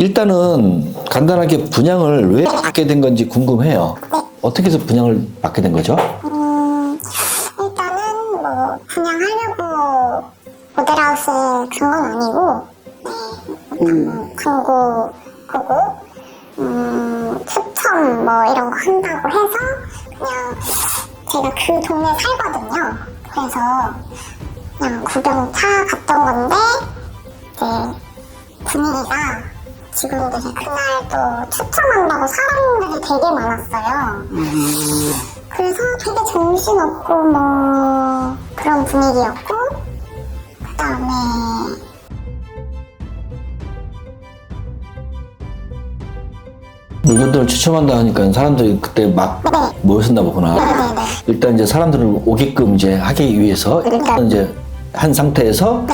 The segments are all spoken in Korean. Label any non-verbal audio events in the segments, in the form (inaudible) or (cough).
일단은 간단하게 분양을 왜 받게 된 건지 궁금해요. 어떻게 해서 분양을 받게 된 거죠? 음, 일단은 뭐 분양하려고 모델하우스에 간 건 아니고 네, 음, 광고 보고 음, 추첨 뭐 이런 거 한다고 해서 그냥 제가 그 동네 살거든요. 그래서 그냥 구경 차 갔던 건데 이제 분위기가 직원들이 그날 또 추첨한다고 사람들이 되게 많았어요. 그래서 되게 정신없고 뭐 그런 분위기였고 그 다음에 물건들을 추첨한다 하니까 사람들이 그때 막 네. 모였었나 보구나. 네 네 네. 일단 이제 사람들을 오게끔 이제 하기 위해서 일단. 이제 한 상태에서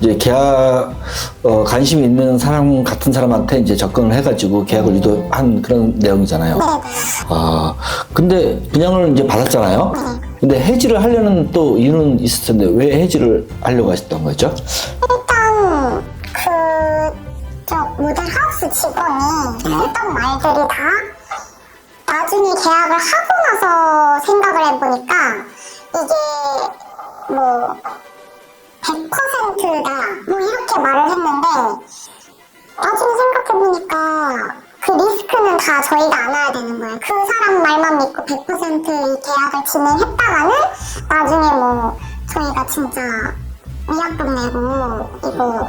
이제 계약 어, 관심 있는 사람 같은 사람한테 이제 접근을 해가지고 계약을 유도한 그런 내용이잖아요. 네네 아 근데 분양을 이제 받았잖아요. 근데 해지를 하려는 또 이유는 있을 텐데 왜 해지를 하려고 하셨던 거죠? 일단 그저 모델 하우스 직원이 했던 말들이 다 나중에 계약을 하고 나서 생각을 해보니까 이게 뭐 100%다 뭐 이렇게 말을 했는데 나중에 생각해보니까 그 리스크는 다 저희가 안아야 되는 거예요. 그 사람 말만 믿고 100%이 계약을 진행했다가는 나중에 뭐 저희가 진짜 위약금 내고 이거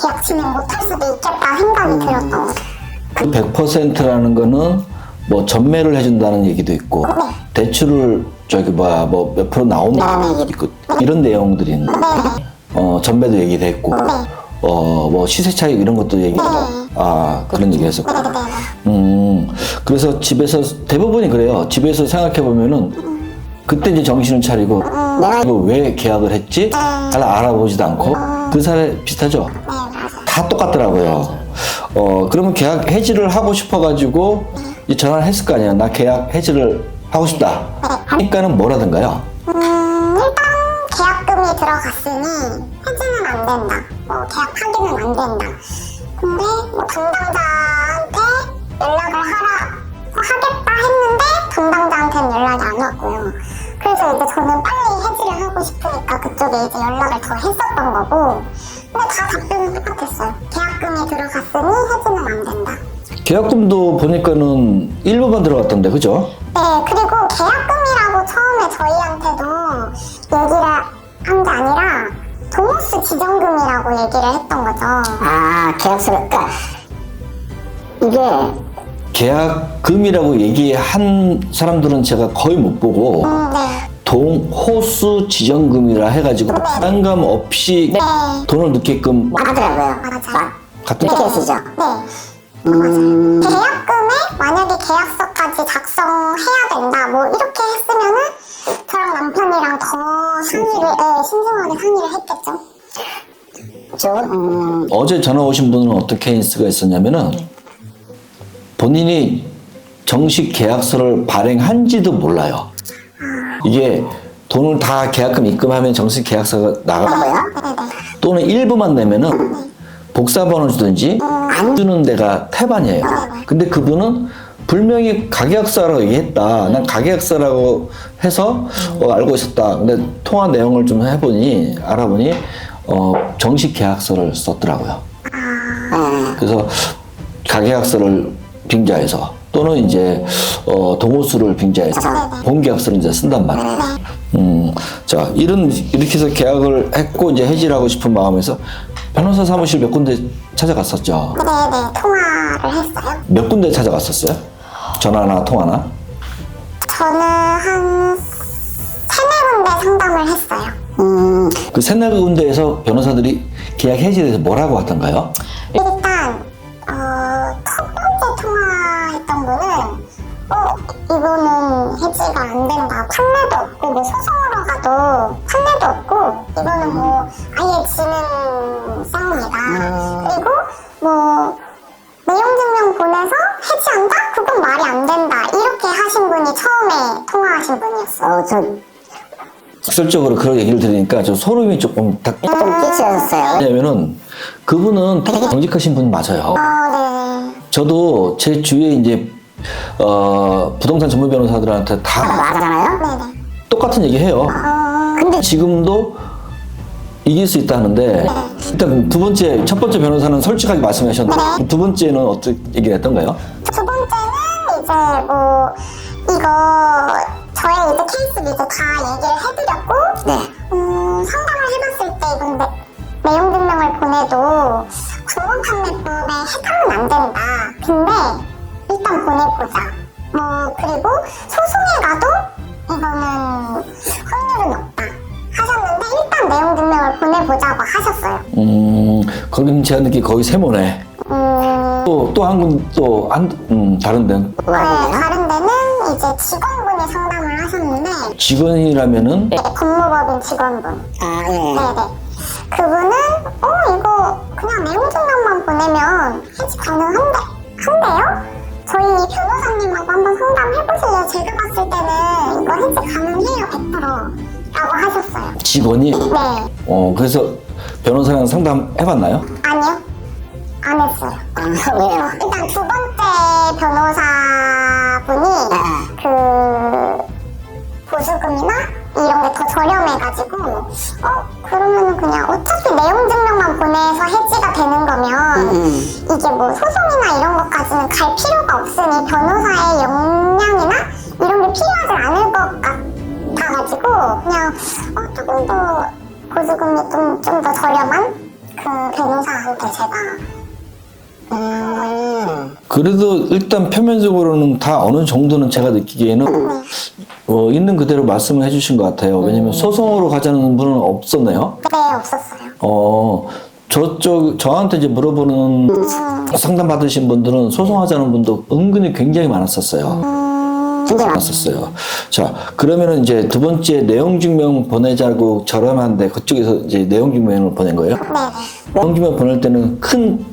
계약 진행 못할 수도 있겠다 생각이 들었던 거예요. 그 100%라는 거는 뭐 전매를 해준다는 얘기도 있고 대출을 저기 뭐야 뭐 몇 프로 얘기도 있고 이런 내용들이 있는데 어 전매도 얘기됐고 어 뭐 시세 차익 이런 것도 얘기하고. 아 그런 얘기해서. 네네네. 음 그래서 집에서 대부분이 그래요. 집에서 생각해 보면은 그때 이제 정신을 차리고 이거 왜 계약을 했지? 잘 알아보지도 않고 그 사례 비슷하죠? 네. 다 똑같더라고요. 어, 그러면 계약 해지를 하고 싶어 가지고 이 전화를 했을 거 아니야. 나 계약 해지를 하고 싶다. 하니까는 뭐라든가요? 음, 일단 계약금이 들어갔으니 해지는 안 된다. 뭐 계약 파기는 안 된다. 근데 뭐 담당자한테 연락을 하라 하겠다 했는데 담당자한테는 연락이 안 왔고요. 그래서 이제 저는 빨리 해지를 하고 싶으니까 그쪽에 이제 연락을 더 했었던 거고. 근데 다 답변은 똑같았어요. 계약금이 들어갔으니 해지는 안 된다. 계약금도 보니까는 일부만 들어갔던데, 그죠? 네, 그리고 계약금이라고 처음에 저희한테도 얘기를 한 게 아니라 도모스 지정금이라고 얘기를 했던 거죠. 아, 계약서가, 그러니까 이게 계약금이라고 얘기한 사람들은 제가 거의 못 보고 음, 네. 동호수 지정금이라 해가지고 부담감 없이 돈을 넣게끔 하더라고요. 맞아요. 같은 쓰죠. 네. 음, 계약금에 만약에 계약서까지 작성해야 된다, 뭐 이렇게 했으면은 저랑 남편이랑 더 상의를, 네, 신중하게 상의를 했겠죠. 저, 음, 어제 전화 오신 분은 어떤 케이스가 있었냐면은 본인이 정식 계약서를 발행한지도 몰라요. 이게 돈을 다 계약금 입금하면 정식 계약서가 나가 또는 일부만 내면은 복사번호 주든지 안 주는 데가 태반이에요. 근데 그분은 분명히 가계약서라고 얘기했다. 난 가계약서라고 해서 어, 알고 있었다. 근데 통화 내용을 좀 해보니 알아보니 어, 정식 계약서를 썼더라고요. 그래서 가계약서를 빙자해서 또는 이제 어, 동호수를 빙자해서 본계약서를 이제 쓴단 말이에요. 음, 자 이런 이렇게 해서 계약을 했고 이제 해지를 하고 싶은 마음에서 변호사 사무실 몇 군데 찾아갔었죠. 네네, 통화를 했어요. 몇 군데 찾아갔었어요? 전화나 통화나? 저는 한 세네 군데 상담을 했어요. 음, 그 세네 군데에서 변호사들이 계약 해지에 대해서 뭐라고 하던가요? 일단 어, 첫 번째 통화했던 분은 어 이거는 해지가 안 된다 판례도 없고 뭐 소송으로 가도 판례도 없고 이거는 뭐 아예 지는 분이 처음에 통화하신 분이었어요. 어, 저, 직설적으로 그런 얘기를 들으니까 저 소름이 조금 딱좀 끼치셨어요. 왜냐면은 그분은 되게 정직하신 분 맞아요. 어, 네. 저도 제 주위에 이제 어, 부동산 전문 변호사들한테 다 맞잖아요. 네네. 똑같은 얘기 해요. 근데 지금도 이길 수 있다는데 일단 두 번째 첫 번째 변호사는 솔직하게 말씀하셨는데 두 번째는 어떻게 얘기를 했던가요? 두 번째는 이제 뭐 이거 저의 이제 케이스를 이제 다 얘기를 해드렸고 네. 음, 상담을 해봤을 때 이건 내, 내용 증명을 보내도 공공 판매법에 해당은 안 된다. 근데 일단 보내보자. 뭐 그리고 소송에 가도 이거는 확률은 없다. 하셨는데 일단 내용 증명을 보내보자고 하셨어요. 음, 거기는 제가 느끼기 거의 세모네. 음, 또 또 한 군또 한 음, 다른 데는 네, 다른 데는 이제 직원분이 상담을 하셨는데 직원이라면은 네, 법무법인 직원분. 아 예. 네네. 그분은 어 이거 그냥 내용 증명만 보내면 해지 가능한데 한데요? 저희 변호사님하고 한번 상담해보실래요? 제가 봤을 때는 이거 해지 가능해요 100%라고 하셨어요. 직원이 네. 어 그래서 변호사랑 상담 해봤나요? 아니요. 안 했어요. 아 왜요? 일단 두 번째 변호사분이 그 보수금이나 이런 게 더 저렴해가지고 어 그러면은 그냥 어차피 내용 증명만 보내서 해지가 되는 거면 이게 뭐 소송이나 이런 것까지는 갈 필요가 없으니 변호사의 역량이나 이런 게 필요하지 않을 것 같아가지고 그냥 어 조금 더 보수금이 좀 좀 더 저렴한 그 변호사한테 제가 음. 그래도 일단 표면적으로는 다 어느 정도는 제가 느끼기에는 어, 있는 그대로 말씀을 해주신 것 같아요. 왜냐면 소송으로 가자는 분은 없었네요. 네 없었어요. 어 저쪽 저한테 이제 물어보는 상담 받으신 분들은 소송하자는 분도 은근히 굉장히 많았었어요. 많. 많았었어요. 자 그러면은 이제 두 번째 내용 증명 보내자고 저렴한데 그쪽에서 이제 내용 증명을 보낸 거예요. 네네. 내용 증명 보낼 때는 큰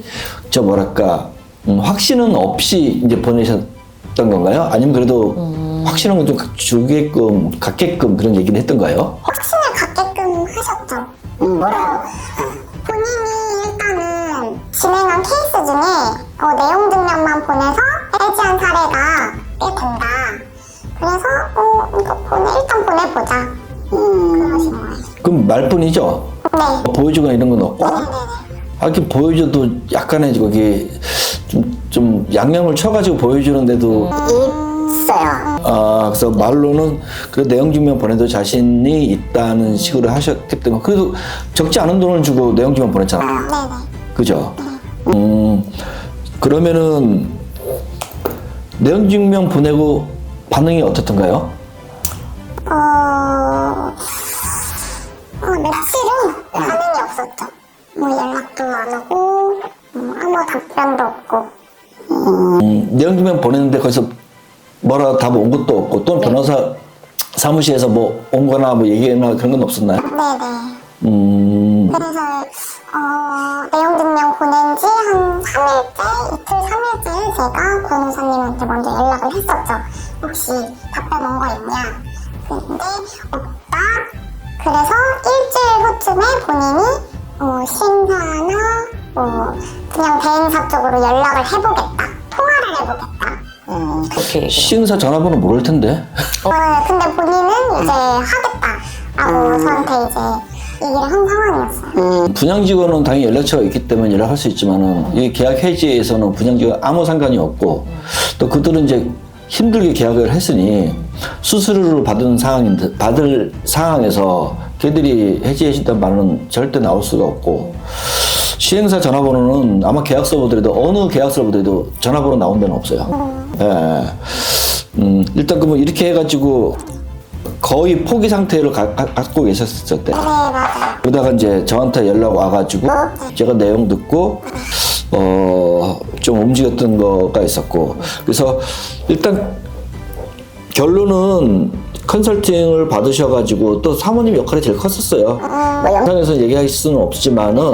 저 뭐랄까 음, 확신은 없이 이제 보내셨던 건가요? 아니면 그래도 확신은 좀 주게끔 갖게끔 그런 얘기를 했던가요? 확신을 갖게끔 하셨죠. 음, 뭐라고? 본인이 일단은 진행한 케이스 중에 어, 내용 증명만 보내서 해지한 사례가 꽤 된다. 그래서 어, 이거 보내 일단 보내보자. 거예요. 그럼 말뿐이죠. 네. 보여주거나 이런 건 없고. 네네네. 아, 이렇게 보여줘도 약간의 거기 좀, 좀 양념을 쳐가지고 보여주는데도 있어요. 아, 그래서 말로는 그 내용 증명 보내도 자신이 있다는 식으로 하셨기 때문에 그래도 적지 않은 돈을 주고 내용 증명 보냈잖아 요. 네네. 그죠? 음, 그러면은 내용 증명 보내고 반응이 어떻던가요? 어, 어, 며칠은 반응이 없었죠. 뭐 연락도 안 오고, 음, 아무 답변도 없고. 음, 내용 증명 보냈는데 거기서 뭐라 답 온 것도 없고 또는 변호사 사무실에서 뭐 온 거나 뭐 얘기나 그런 건 없었나요? 네네. 음, 그래서, 어, 내용 증명 보낸 지 한 3일째, 이틀, 3일째 제가 변호사님한테 먼저 연락을 했었죠. 혹시 답변 온 거 있냐? 근데 없다. 그래서 일주일 후쯤에 본인이 어, 신사나 뭐 그냥 대행사 쪽으로 연락을 해보겠다. 통화를 해보겠다. 음. 그렇게 얘기를. 시행사 전화번호 모를 텐데. (laughs) 어, 근데 본인은 이제 하겠다라고 저한테 이제 얘기를 한 상황이었어요. 분양 직원은 당연히 연락처가 있기 때문에 연락할 수 있지만은 이 계약 해지에서는 분양 직원 아무 상관이 없고 또 그들은 이제 힘들게 계약을 했으니 수수료를 받은 상황인데 받을 상황에서 걔들이 해지해 준다는 말은 절대 나올 수가 없고 시행사 전화번호는 아마 계약서 보더라도 어느 계약서 보더라도 전화번호 나온 데는 없어요. 예. 음, 일단 그러면 이렇게 해가지고 거의 포기 상태를 가- 가- 갖고 계셨을 때 네. 그러다가 이제 저한테 연락 와가지고 제가 내용 듣고 어 좀 움직였던 거가 있었고 그래서 일단 결론은 컨설팅을 받으셔가지고 또 사모님 역할이 제일 컸었어요. 영상에서 얘기할 수는 없지만은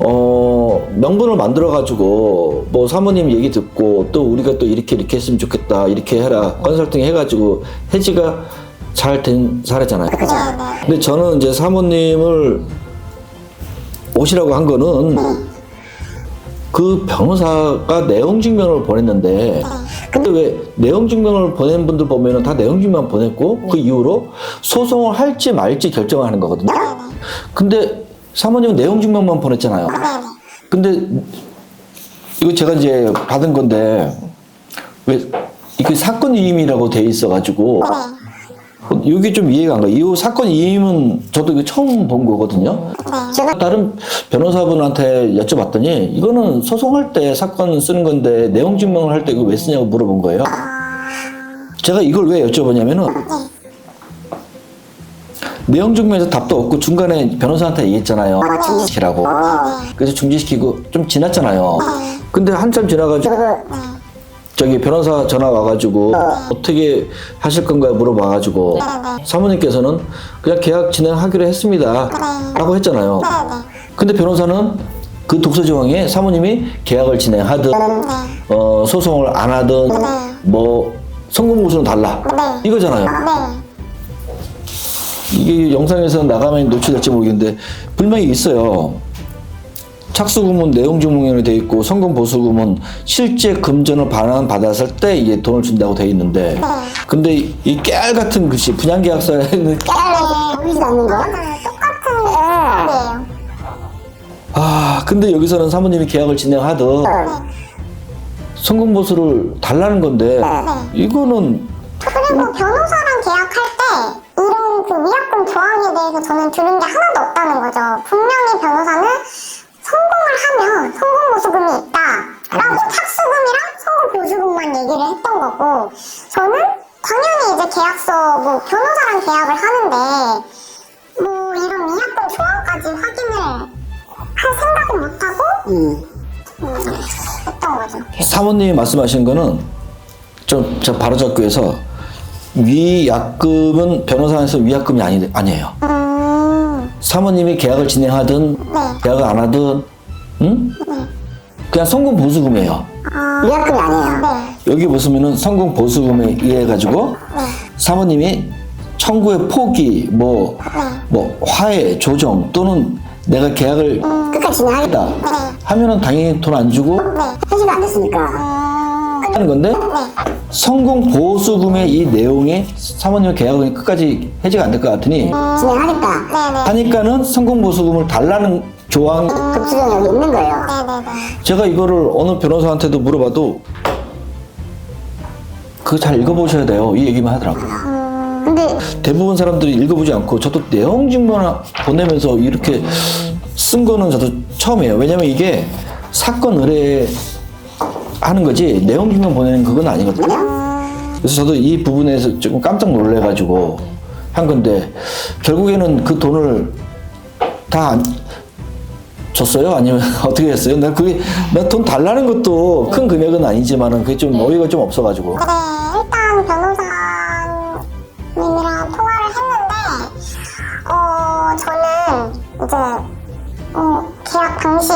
어 명분을 만들어가지고 뭐 사모님 얘기 듣고 또 우리가 또 이렇게 이렇게 했으면 좋겠다 이렇게 해라 컨설팅 해가지고 해지가 잘 된 사례잖아요. 근데 저는 이제 사모님을 오시라고 한 거는 그 변호사가 내용 증명을 보냈는데 근데 왜 내용 증명을 보낸 분들 보면은 다 내용 증명 보냈고 그 이후로 소송을 할지 말지 결정하는 거거든요. 근데 사모님은 내용 증명만 보냈잖아요. 네네. 근데 이거 제가 이제 받은 건데 왜 이게 사건 이임이라고 돼 있어가지고 이게 좀 이해가 안 가요. 이 사건 이임은 저도 이거 처음 본 거거든요. 제가 다른 변호사분한테 여쭤봤더니 이거는 소송할 때 사건 쓰는 건데 내용 증명을 할 때 이거 왜 쓰냐고 물어본 거예요. 제가 이걸 왜 여쭤보냐면은 내용 증명에서 답도 없고 중간에 변호사한테 얘기했잖아요. 중지시키라고. 그래서 중지시키고 좀 지났잖아요. 근데 한참 지나가지고 저기 변호사 전화 와가지고 어떻게 하실 건가요? 물어봐가지고 사모님께서는 그냥 계약 진행하기로 했습니다. 라고 했잖아요. 근데 변호사는 그 독서 조항에 사모님이 계약을 진행하든 어, 소송을 안 하든 뭐 성공 보수는 달라. 이거잖아요. 네. 이게 영상에서 나가면 노출될지 모르겠는데 분명히 있어요. 착수금은 내용 증명이 돼 있고 성금 보수금은 실제 금전을 반환 받았을 때 이게 돈을 준다고 돼 있는데 근데 이 깨알 같은 글씨 분양계약서에는 (laughs) 깨알에 보이지도 않는 거. 똑같은 네요. 아 근데 여기서는 사모님이 계약을 진행하든 성금 보수를 달라는 건데 이거는 그리고 변호사랑 계약할 때 그 위약금 조항에 대해서 저는 들은 게 하나도 없다는 거죠. 분명히 변호사는 성공을 하면 성공 보수금이 있다라고 착수금이랑 성공 보수금만 얘기를 했던 거고 저는 당연히 이제 계약서 뭐 변호사랑 계약을 하는데 뭐 이런 위약금 조항까지 확인을 할 생각은 못하고 음. 음, 했던 거죠. 사모님이 말씀하신 거는 좀, 저 바로 잡기 위해서 위약금은 변호사에서 위약금이 아니, 아니에요. 음, 사모님이 계약을 진행하든 네. 계약을 안 하든 응? 그냥 성금 보수금이에요. 위약금이 아니에요. 네. 여기 보시면은 성금 보수금에 의해 가지고 사모님이 청구의 포기 뭐 뭐 화해 조정 또는 내가 계약을 끝까지 진행하겠다. 하다 하면은 당연히 돈 안 주고 해지가 안 됐으니까. 하는 건데 성공 보수금의 이 내용이 사모님의 계약은 끝까지 해지가 안 될 것 같으니 진행하겠다. 네네. 하니까는 성공 보수금을 달라는 조항 급수령 여기 있는 거예요. 제가 이거를 어느 변호사한테도 물어봐도 그거 잘 읽어보셔야 돼요 이 얘기만 하더라고요 근데 대부분 사람들이 읽어보지 않고 저도 내용 증명 보내면서 이렇게 쓴 거는 저도 처음이에요 왜냐면 이게 사건 의뢰 하는 거지. 내용 증명 보내는 그건 아니거든요. 그래서 저도 이 부분에서 조금 깜짝 놀래가지고 한 건데 결국에는 그 돈을 다 안- 줬어요? 아니면 (laughs) 어떻게 했어요? 나 그게 나 돈 달라는 것도 큰 금액은 아니지만은 그게 좀 어이가 좀 없어가지고. 그래, 일단 변호사님이랑 통화를 했는데, 어, 저는 이제, 어, 계약 당시에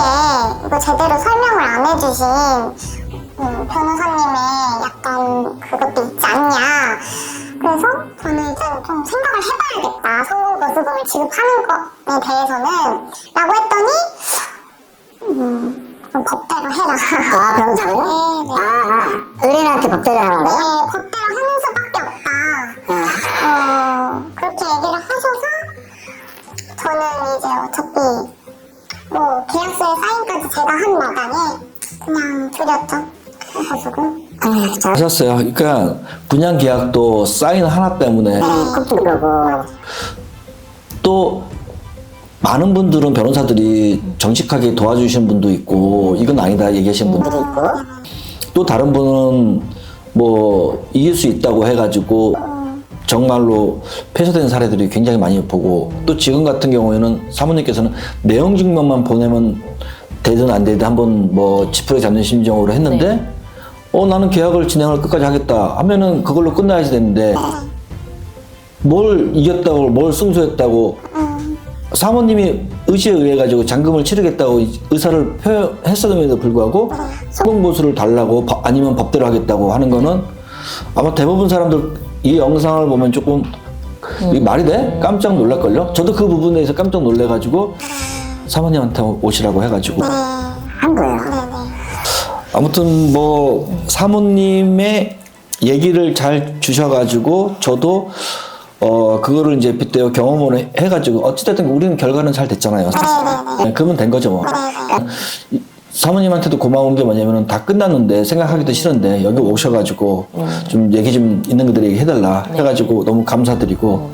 이거 제대로 설명을 안 해주신 음, 변호사님의 약간 그것도 있지 않냐. 그래서 저는 이제 좀 생각을 해봐야겠다. 성공보수금을 지급하는 것에 대해서는. 라고 했더니, 음, 좀 법대로 해라. 아 변호사를? (laughs) 네, 네. 아, 아 의뢰인한테 법대로 하는 네? 법대로 하는 수밖에 없다. 아, 어, 그렇게 얘기를 하셔서 저는 이제 어차피 뭐 계약서에 사인까지 제가 한 마당에 그냥 드렸죠. 잘 하셨어요. 그러니까 분양 계약도 사인 하나 때문에 그러고. 또 많은 분들은 변호사들이 정직하게 도와주시는 분도 있고 이건 아니다 얘기하시는 분도 있고 또 다른 분은 뭐 이길 수 있다고 해가지고 정말로 패소된 사례들이 굉장히 많이 보고 또 지금 같은 경우에는 사모님께서는 내용 증명만 보내면 되든 안 되든 한번 뭐 지푸레 잡는 심정으로 했는데 어 나는 계약을 진행을 끝까지 하겠다 하면은 그걸로 끝나야지 되는데 뭘 이겼다고 뭘 승소했다고 사모님이 의지에 의해 가지고 잔금을 치르겠다고 의사를 표현했음에도 불구하고 소송 보수를 달라고 법- 아니면 법대로 하겠다고 하는 거는 아마 대부분 사람들 이 영상을 보면 조금 이 말이 돼? 깜짝 놀랄걸요? 저도 그 부분에 대해서 깜짝 놀래가지고 사모님한테 오시라고 해가지고. 한 거예요. 아무튼 뭐 사모님의 얘기를 잘 주셔가지고 저도 어 그거를 이제 그때 경험을 해- 해가지고 어찌됐든 우리는 결과는 잘 됐잖아요. 네, 그러면 된 거죠 뭐. 이- 사모님한테도 고마운 게 뭐냐면은 다 끝났는데 생각하기도 싫은데 여기 오셔가지고 좀 얘기 좀 있는 것들 얘기 해달라 해가지고 너무 감사드리고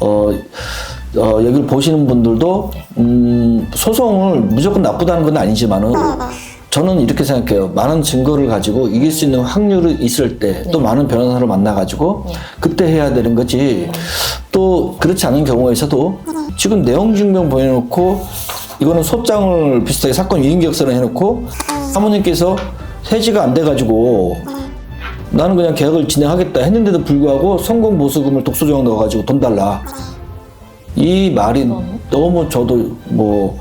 어, 어 여기를 보시는 분들도 음 소송을 무조건 나쁘다는 건 아니지만은 저는 이렇게 생각해요. 많은 증거를 가지고 이길 수 있는 확률이 있을 때또 많은 변호사를 만나가지고 그때 해야 되는 거지. 또 그렇지 않은 경우에서도 지금 내용 증명 보내놓고 이거는 소장을 비슷하게 사건 위임기억서를 해놓고 사모님께서 해지가 안 돼가지고 나는 그냥 계약을 진행하겠다 했는데도 불구하고 성공 보수금을 독소조항 넣어가지고 돈 달라. 이 말이 너무 저도 뭐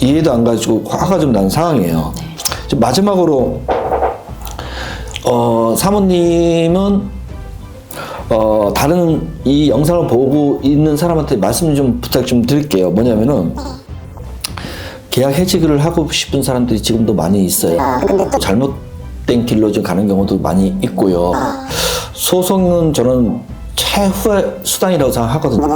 이해도 안 가지고 화가 좀 나는 상황이에요. 지금 마지막으로 어 사모님은 어 다른 이 영상을 보고 있는 사람한테 말씀 좀 부탁 좀 드릴게요. 뭐냐면은 계약 해지를 하고 싶은 사람들이 지금도 많이 있어요. 또 잘못된 길로 좀 가는 경우도 많이 있고요. 소송은 저는 최후의 수단이라고 생각하거든요.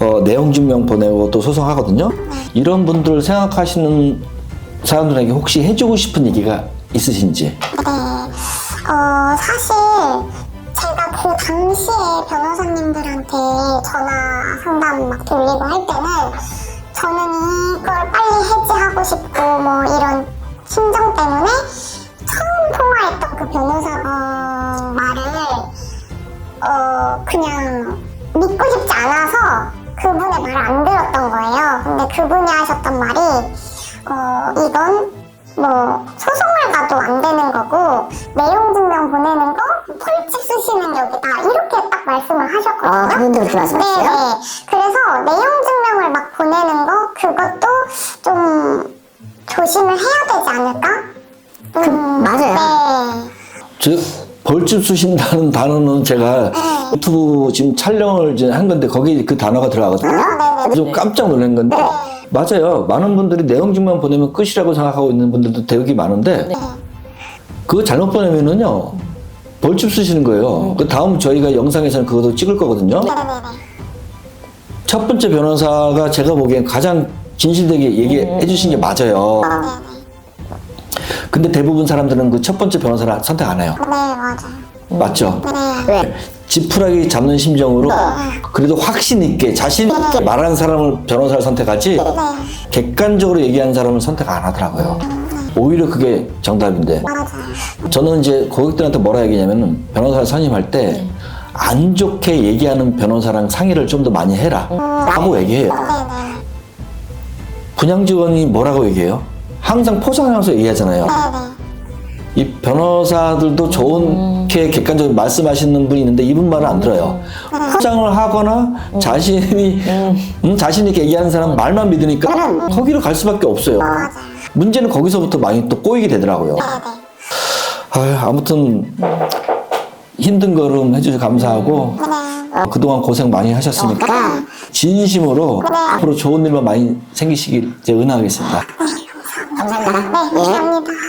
어, 내용 증명 보내고 또 소송하거든요. 이런 분들 생각하시는 사람들에게 혹시 해주고 싶은 얘기가 있으신지? 네. 어, 사실 제가 그 당시에 변호사님들한테 전화 상담 막 돌리고 할 때는 저는 이걸 빨리 해지하고 싶고 뭐 이런 심정 때문에 처음 통화했던 그 변호사분 말을 어, 그냥 믿고 싶지 않아서 그분의 말을 안 들었던 거예요. 근데 그분이 하셨던 말이 어, 이건 뭐 소송을 가도 안 되는 거고 내용 증명 보내는 거 펄찍 쓰시는 여기다 이렇게 딱 말씀을 하셨거든요. 아, 그분도 그렇게 말씀하셨어요? 네, 네. 그래서 내용 증명을 막 보내는 거 그것도 좀 조심을 해야 되지 않을까? 음, 맞아요. 네. 저 벌집 쑤신다는 단어는 제가 유튜브 지금 촬영을 이제 한 건데 거기 그 단어가 들어가거든요. 네네. 좀 깜짝 놀란 건데 맞아요. 많은 분들이 내용 증명 보내면 끝이라고 생각하고 있는 분들도 되게 많은데 그거 잘못 보내면은요 벌집 쑤시는 거예요. 그 다음 저희가 영상에서는 그것도 찍을 거거든요. 첫 번째 변호사가 제가 보기엔 가장 진실되게 얘기해 주신 게 맞아요. 네네. 근데 대부분 사람들은 그 첫 번째 변호사를 선택 안 해요. 네, 맞아요. 맞죠? 네. 왜? 지푸라기 잡는 심정으로 그래도 확신 있게 자신 있게 말하는 사람을 변호사를 선택하지 객관적으로 얘기하는 사람을 선택 안 하더라고요. 오히려 그게 정답인데. 저는 이제 고객들한테 뭐라 얘기냐면은 변호사를 선임할 때 안 좋게 얘기하는 변호사랑 상의를 좀 더 많이 해라 하고 얘기해요. 네네. 분양 직원이 뭐라고 얘기해요? 항상 포장하면서 얘기하잖아요. 변호사들도 좋게 객관적으로 말씀하시는 분이 있는데 이분 말을 안 들어요. 포장을 하거나 자신이 음, 자신 있게 얘기하는 사람 말만 믿으니까 거기로 갈 수밖에 없어요. 문제는 거기서부터 많이 또 꼬이게 되더라고요. 아유, 아무튼 힘든 걸음 해주셔서 감사하고 어, 그동안 고생 많이 하셨으니까 진심으로 앞으로 좋은 일만 많이 생기시길 제가 은하겠습니다. 감사합니다. 네, 감사합니다.